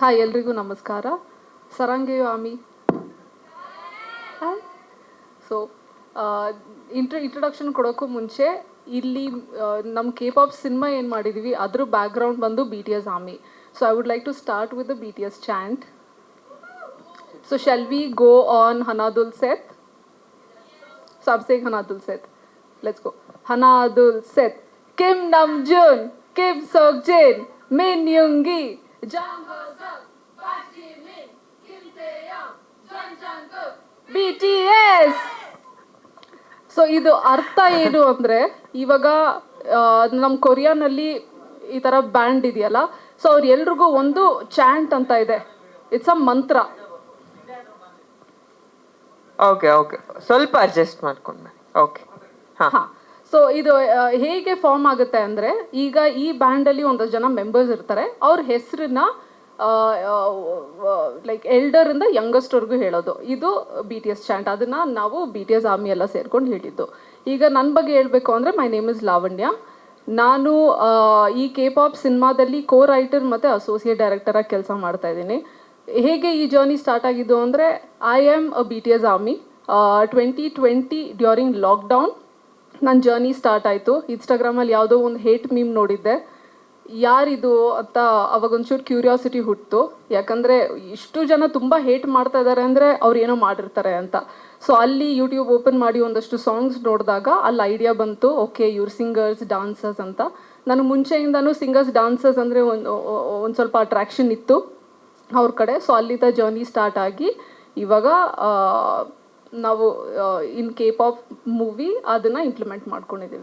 Hi ಎಲ್ರಿಗೂ ನಮಸ್ಕಾರ. ಸರಂಗೆಯು ಆಮಿ. ಸೊ ಇಂಟ್ರ ಇಂಟ್ರಡಕ್ಷನ್ ಕೊಡೋಕ್ಕೂ ಮುಂಚೆ ಇಲ್ಲಿ ನಮ್ಮ ಕೆ ಸಿನಿಮಾ ಏನು ಮಾಡಿದ್ದೀವಿ ಅದ್ರ ಬ್ಯಾಕ್ಗ್ರೌಂಡ್ ಬಂದು B T S army. So I would like to start with the B T S chant so shall we go on ಹನಾದುಲ್ ಸೆತ್ ಸೊ I'm ಹನಾದುಲ್ ಸೆತ್ ಲೆಟ್ಸ್ ಗೋ ಹನಾದುಲ್ ಸೆತ್ Seth. Kim Namjoon. Kim ಮೇ Jin. Min Young Kim Taeyong. BTS. So ಇದು ಅರ್ಥ ಏನು ಅಂದರೆ ಇವಾಗ ನಮ್ಮ ಕೊರಿಯಾನಲ್ಲಿ ಈ ಥರ ಬ್ಯಾಂಡ್ ಇದೆಯಲ್ಲ ಸೊ ಅವ್ರು ಎಲ್ರಿಗೂ ಒಂದು ಚಾಂಟ್ ಅಂತ ಇದೆ. ಇಟ್ಸ್ ಅ ಮಂತ್ರ ಓಕೆ ಓಕೆ ಸ್ವಲ್ಪ ಅಡ್ಜಸ್ಟ್ ಮಾಡ್ಕೊಂಡು ಓಕೆ ಹಾಂ. ಹಾ. ಸೊ ಇದು ಹೇಗೆ ಫಾರ್ಮ್ ಆಗುತ್ತೆ ಅಂದರೆ, ಈಗ ಈ ಬ್ಯಾಂಡಲ್ಲಿ ಒಂದಷ್ಟು ಜನ ಮೆಂಬರ್ಸ್ ಇರ್ತಾರೆ. ಅವ್ರ ಹೆಸರನ್ನ ಲೈಕ್ ಎಲ್ಡರಿಂದ ಯಂಗಸ್ಟ್ವರೆಗೂ ಹೇಳೋದು. ಇದು ಬಿ ಟಿ ಎಸ್ ಚಾಂಟ್ ಅದನ್ನು ನಾವು ಬಿ ಟಿ ಎಸ್ ಆರ್ಮಿ ಎಲ್ಲ ಸೇರ್ಕೊಂಡು ಹೇಳಿದ್ದು. ಈಗ ನನ್ನ ಬಗ್ಗೆ ಹೇಳಬೇಕು ಅಂದರೆ ಮೈ ನೇಮ್ ಇಸ್ ಲಾವಣ್ಯ ನಾನು ಈ ಕೆ ಪಾಪ್ ಸಿನಿಮಾದಲ್ಲಿ ಕೋ ರೈಟರ್ ಮತ್ತು ಅಸೋಸಿಯೇಟ್ ಡೈರೆಕ್ಟರಾಗಿ ಕೆಲಸ ಮಾಡ್ತಾ ಇದ್ದೀನಿ. ಹೇಗೆ ಈ ಜರ್ನಿ ಸ್ಟಾರ್ಟ್ ಆಗಿದ್ದು ಅಂದರೆ I am a B T S army twenty twenty during lockdown ನನ್ನ ಜರ್ನಿ ಸ್ಟಾರ್ಟ್ ಆಯಿತು. ಇನ್ಸ್ಟಾಗ್ರಾಮಲ್ಲಿ ಯಾವುದೋ ಒಂದು ಹೇಟ್ ಮೀಮ್ ನೋಡಿದ್ದೆ. ಯಾರಿದು ಅಂತ ಅವಾಗ ಒಂಚೂರು ಕ್ಯೂರಿಯಾಸಿಟಿ ಹುಟ್ಟಿತು ಯಾಕಂದರೆ ಇಷ್ಟು ಜನ ತುಂಬ ಹೇಟ್ ಮಾಡ್ತಾ ಇದ್ದಾರೆ ಅಂದರೆ ಅವ್ರು ಏನೋ ಮಾಡಿರ್ತಾರೆ ಅಂತ. ಸೊ ಅಲ್ಲಿ ಯೂಟ್ಯೂಬ್ ಓಪನ್ ಮಾಡಿ ಒಂದಷ್ಟು ಸಾಂಗ್ಸ್ ನೋಡಿದಾಗ ಅಲ್ಲಿ ಐಡಿಯಾ ಬಂತು ಓಕೆ ಇವ್ರು ಸಿಂಗರ್ಸ್ ಡಾನ್ಸರ್ಸ್ ಅಂತ. ನನಗೆ ಮುಂಚೆಯಿಂದನೂ ಸಿಂಗರ್ಸ್ ಡಾನ್ಸರ್ಸ್ ಅಂದರೆ ಒಂದು ಒಂದು ಸ್ವಲ್ಪ ಅಟ್ರಾಕ್ಷನ್ ಇತ್ತು ಅವ್ರ ಕಡೆ. ಸೊ ಅಲ್ಲಿಂದ ಜರ್ನಿ ಸ್ಟಾರ್ಟ್ ಆಗಿ ಇವಾಗ ನಾವು ಇನ್ ಕೇಪ್ ಆಫ್ ಮೂವಿ ಅದನ್ನ ಇಂಪ್ಲಿಮೆಂಟ್ ಮಾಡ್ಕೊಂಡಿದ್ದೀವಿ